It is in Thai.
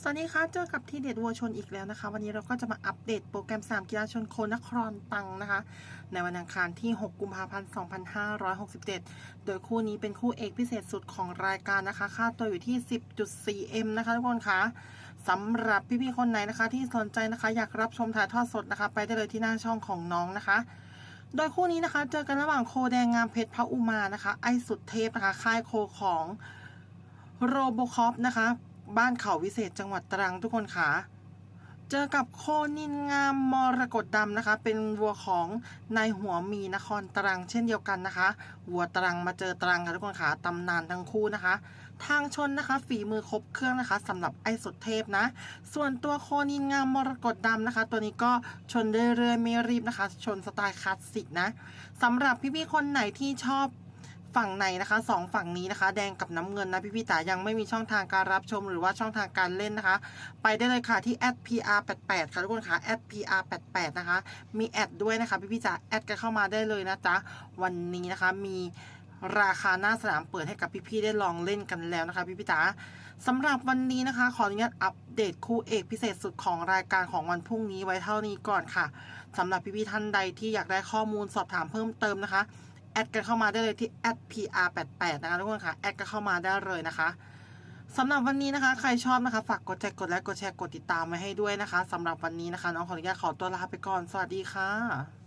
สวัสดีค่ะเจอกับทีเด็ดวัวชนอีกแล้วนะคะ วันนี้เราก็จะมาอัปเดตโปรแกรมสามกีฬาชนโคนครตังนะคะ ในวันอังคารที่ 6 กุมภาพันธ์ 2567 โดยคู่นี้เป็นคู่เอกพิเศษสุดของรายการนะคะ ค่าตัวอยู่ที่ 10.4M นะคะทุกคนคะสำหรับพี่ๆคนไหนนะคะ ที่สนใจนะคะ อยากรับชมถ่ายทอดสดนะคะ ไปได้เลยที่หน้าช่องของน้องนะคะโดยคู่นี้นะคะ เจอกันระหว่างโคแดงงามเพชรพระอุมานะคะ ไอสุดเทพนะคะ ค่ายโคของโรโบคอปนะคะ บ้านเขาวิเศษจังหวัดตรังทุกคนค่ะ เจอกับโคนินงามมรกตดำนะคะ เป็นวัวของนายหัวมีนครตรังเช่นเดียวกันนะคะ วัวตรังมาเจอตรังค่ะทุกคนค่ะตำนานทั้งคู่นะคะ ทางชนนะคะฝีมือครบเครื่องนะคะสำหรับไอ้สุดเทพนะ ส่วนตัวโคนินงามมรกตดำนะคะ ตัวนี้ก็ชนเรื่อยๆไม่รีบนะคะ ชนสไตล์คลาสสิกนะสำหรับพี่ๆคนไหนที่ชอบ ฝั่งในนะคะสองฝั่งนี้นะคะ แดงกับน้ำเงินนะพี่พี่ๆจ๋ายังไม่มีช่องทางการรับชมหรือว่าช่องทางการเล่นนะคะ ไปได้เลยค่ะที่ @pr88 ค่ะทุกคนค่ะ @pr88 นะคะ มีแอดด้วยนะคะพี่พี่จ๋าแอดกันเข้ามาได้เลยนะจ๊ะวันนี้นะคะมีราคาหน้าสนามเปิดให้กับพี่ๆได้ลองเล่นกันแล้วนะคะ พี่พี่จ๋าสำหรับวันนี้นะคะ ขออนุญาตอัปเดตคู่เอกพิเศษสุดของรายการของวันพรุ่งนี้ไว้เท่านี้ก่อนค่ะสำหรับพี่ๆท่านใดที่อยากได้ข้อมูลสอบถามเพิ่มเติมนะคะ แอดกันเข้ามาได้เลยที่ @pr88 นะคะทุกคนค่ะ แอดกันเข้ามาได้เลยนะคะสำหรับวันนี้นะคะ ใครชอบนะคะ ฝากกดแชร์กดไลค์กดแชร์กดติดตามไว้ให้ด้วยนะคะสำหรับวันนี้นะคะ น้องขออนุญาตขอตัวลาไปก่อน สวัสดีค่ะ